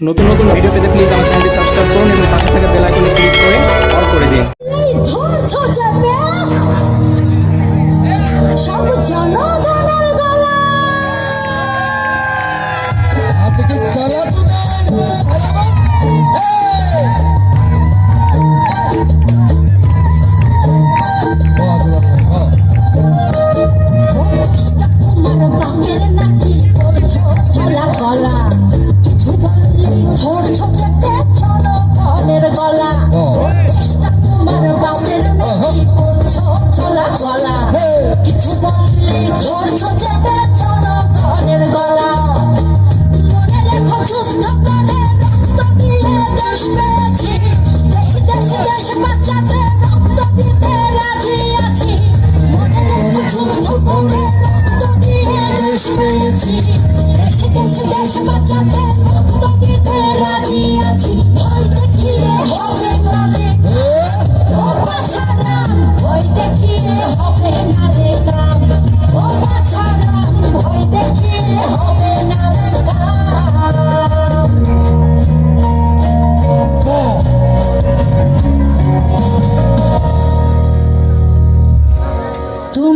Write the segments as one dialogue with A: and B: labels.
A: নতুন নতুন ভিডিও পেতে প্লিজ আমার চ্যানেলটি সাবস্ক্রাইব করুন এবং পাশে থাকা বেল আইকনে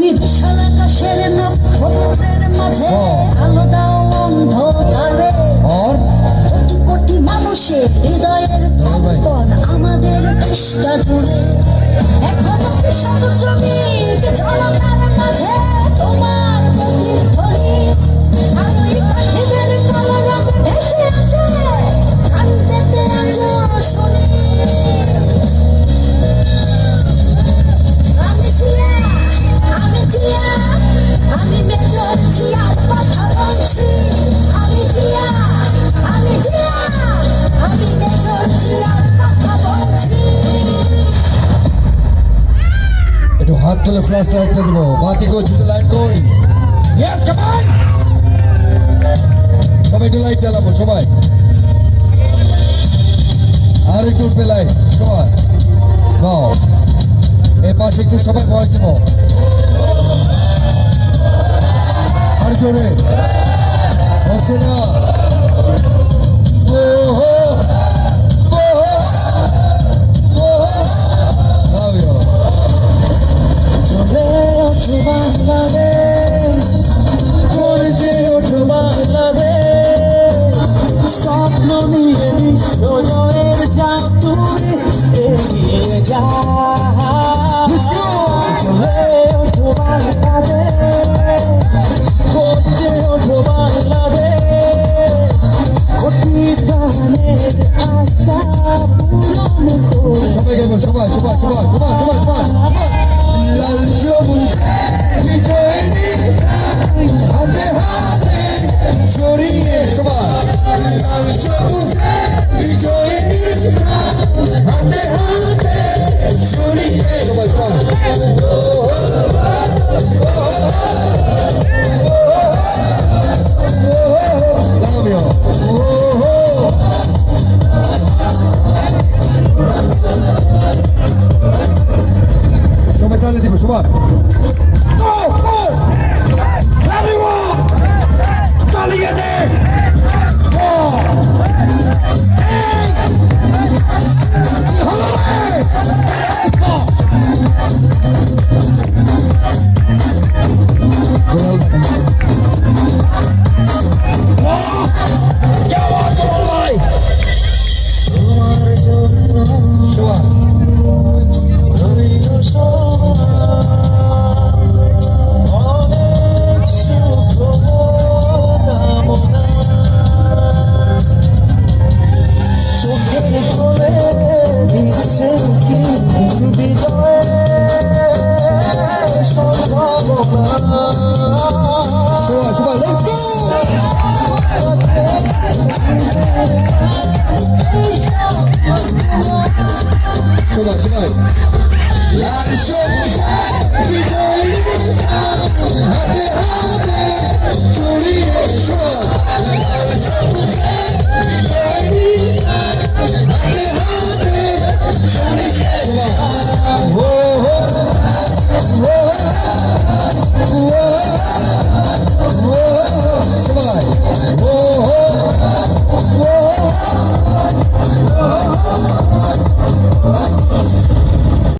B: তুমি বিশাল আকাশের নক্ষত্রের মাঝে আলো দাও অন্ধকারে। কোটি কোটি মানুষের হৃদয়ের কম্পন আমাদের কৃষ্ণা জুড়ে। এখনও কৃষক শ্রমিক জনতার মাঝে তোমার
C: তুলে ফ্ল্যাশ লাইটটা দিব। বাতি যদি লাইট কই ইয়েস কাম অন সবাই একটু লাইট জ্বালাবো, সবাই। আর একটু উঠবে লাইট সবাই। বাও এ পাশে একটু সবাই বয়স দেব। আর জোরে। হচ্ছে না।
B: কোটি প্রাণের আশা পূরণ করো
C: সবাই সবাই সবাই সবাই সবাই সবাই সবাই সবাই। লাল সবুজ বিজয় হাতে হাতে ছড়িয়ে সবাই। লাল সবুজ বিজয় হাতে হাতে ছড়িয়ে সবাই সবাই Love সবাই সবাই লাল সবুজ বিজয় হাতে